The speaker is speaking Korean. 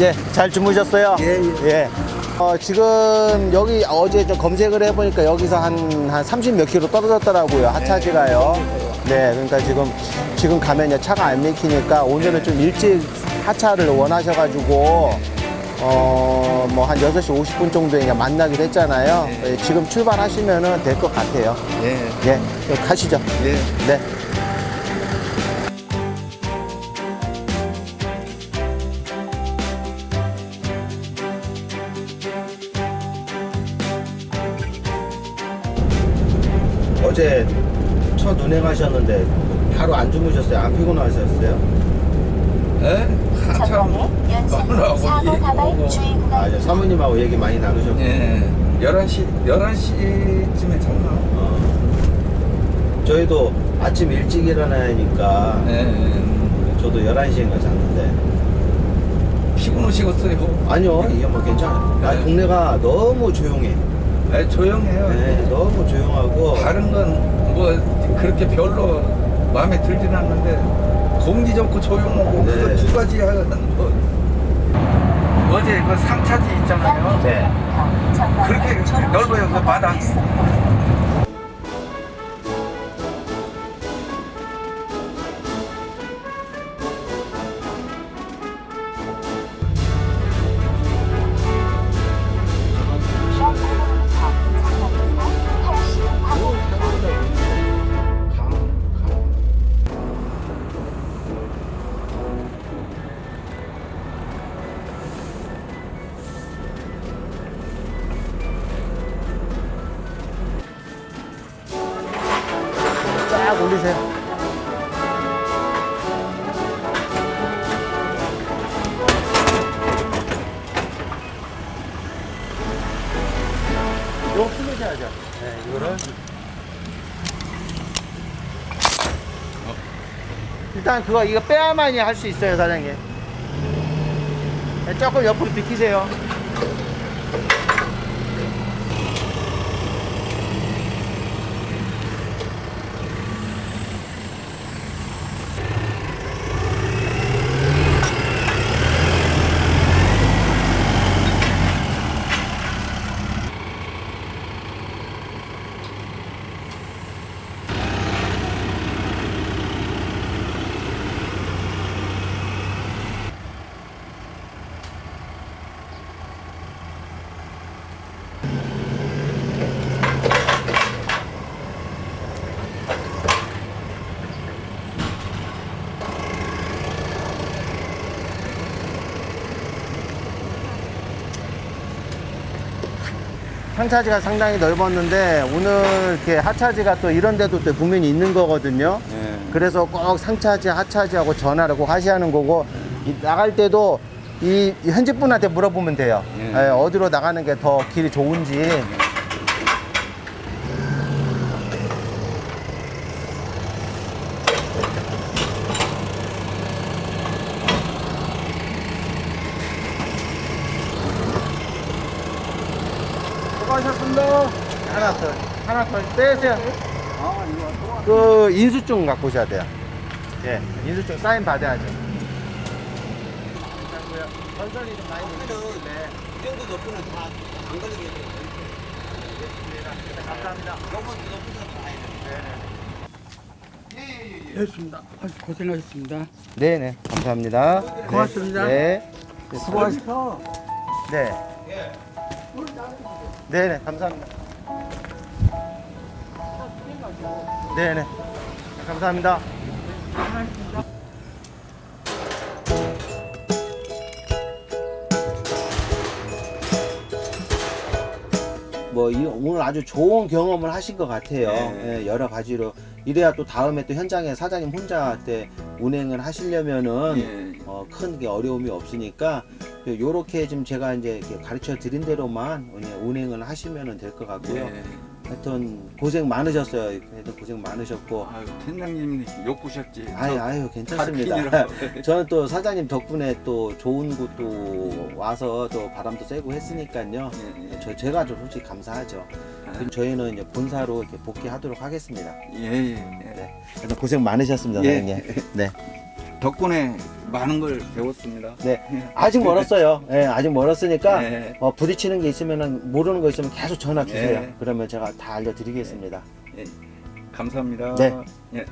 예, 잘 주무셨어요? 예, 예. 어, 지금 여기 어제 좀 검색을 해보니까 여기서 한, 한 30 몇 킬로 떨어졌더라고요. 하차지가요. 네, 그러니까 지금, 지금 가면 차가 안 막히니까 오늘은 좀 일찍 하차를 원하셔가지고, 어, 뭐 한 6시 50분 정도에 그냥 만나기로 했잖아요. 예, 지금 출발하시면 은 될 것 같아요. 예. 예, 가시죠. 예. 네. 어제 첫 운행하셨는데 바로 안 주무셨어요? 안 피곤하셨어요? 예? 한참 전방에 너무나고 사고 주의 아, 이제. 사모님하고 얘기 많이 나누셨고. 예. 11시, 11시쯤에 잤나? 어, 저희도 아침 일찍 일어나니까 예. 예. 저도 11시인가 잤는데 피곤하시겠어요? 아니요 이게 뭐 괜찮아요 아, 네. 동네가 너무 조용해 예, 조용해요. 네, 너무 조용하고 다른 건 뭐 그렇게 별로 마음에 들진 않는데 공기 좋고 조용하고 네. 그두 가지 하는 뭐 어제 그 상차지 있잖아요. 네. 그렇게 넓어요, 그 마당. 쫙 올리세요. 이거 풀리셔야죠. 네, 이거를. 일단 그거 이거 빼야만이 할 수 있어요 사장님. 네, 조금 옆으로 비키세요 상차지가 상당히 넓었는데 오늘 이렇게 하차지가 또 이런 데도 또 국민이 있는 거거든요. 예. 그래서 꼭 상차지, 하차지하고 전화를 꼭 하는 거고 이 나갈 때도 이 현직분한테 물어보면 돼요. 예. 예, 어디로 나가는 게 더 길이 좋은지. 수고하셨습니다. 하나 더, 하나 더 빼세요. 그 인수증 갖고 오셔야 돼요. 예, 인수증 사인 받아야죠. 건설이 좀 많이 되는데. 이 정도 높이는 다안 걸리게 감사합니다. 요건 높은 사람 아니에요. 됐습니다. 아주 고생하셨습니다. 네 네, 감사합니다. 고맙습니다. 네. 네. 수고하셨습니다. 네. 네 네, 감사합니다. 네네, 감사합니다. 뭐 이- 오늘 아주 좋은 경험을 하신 것 같아요. 네. 예, 여러 가지로 이래야 또 다음에 또 현장에 사장님 혼자 때 운행을 하시려면은 예. 어, 큰 게 어려움이 없으니까 요렇게 좀 제가 이제 가르쳐 드린 대로만 그냥 운행을 하시면 될 것 같고요. 예. 하여튼 고생 많으셨어요. 하여튼 고생 많으셨고 아유, 팀장님 욕구셨지. 아유 아유 괜찮습니다. 저는 또 사장님 덕분에 또 좋은 곳도 와서 또 바람도 쐬고 했으니까요. 예, 예. 저 제가 좀 솔직히 감사하죠. 그럼 저희는 이제 본사로 이렇게 복귀하도록 하겠습니다. 예, 예, 예. 네. 고생 많으셨습니다, 예. 사장님. 네. 덕분에 많은 걸 배웠습니다. 네. 아직 멀었어요. 예, 아직 멀었으니까 네. 어, 부딪히는 게 있으면 모르는 거 있으면 계속 전화 주세요. 네. 그러면 제가 다 알려드리겠습니다. 예, 감사합니다. 네. 예.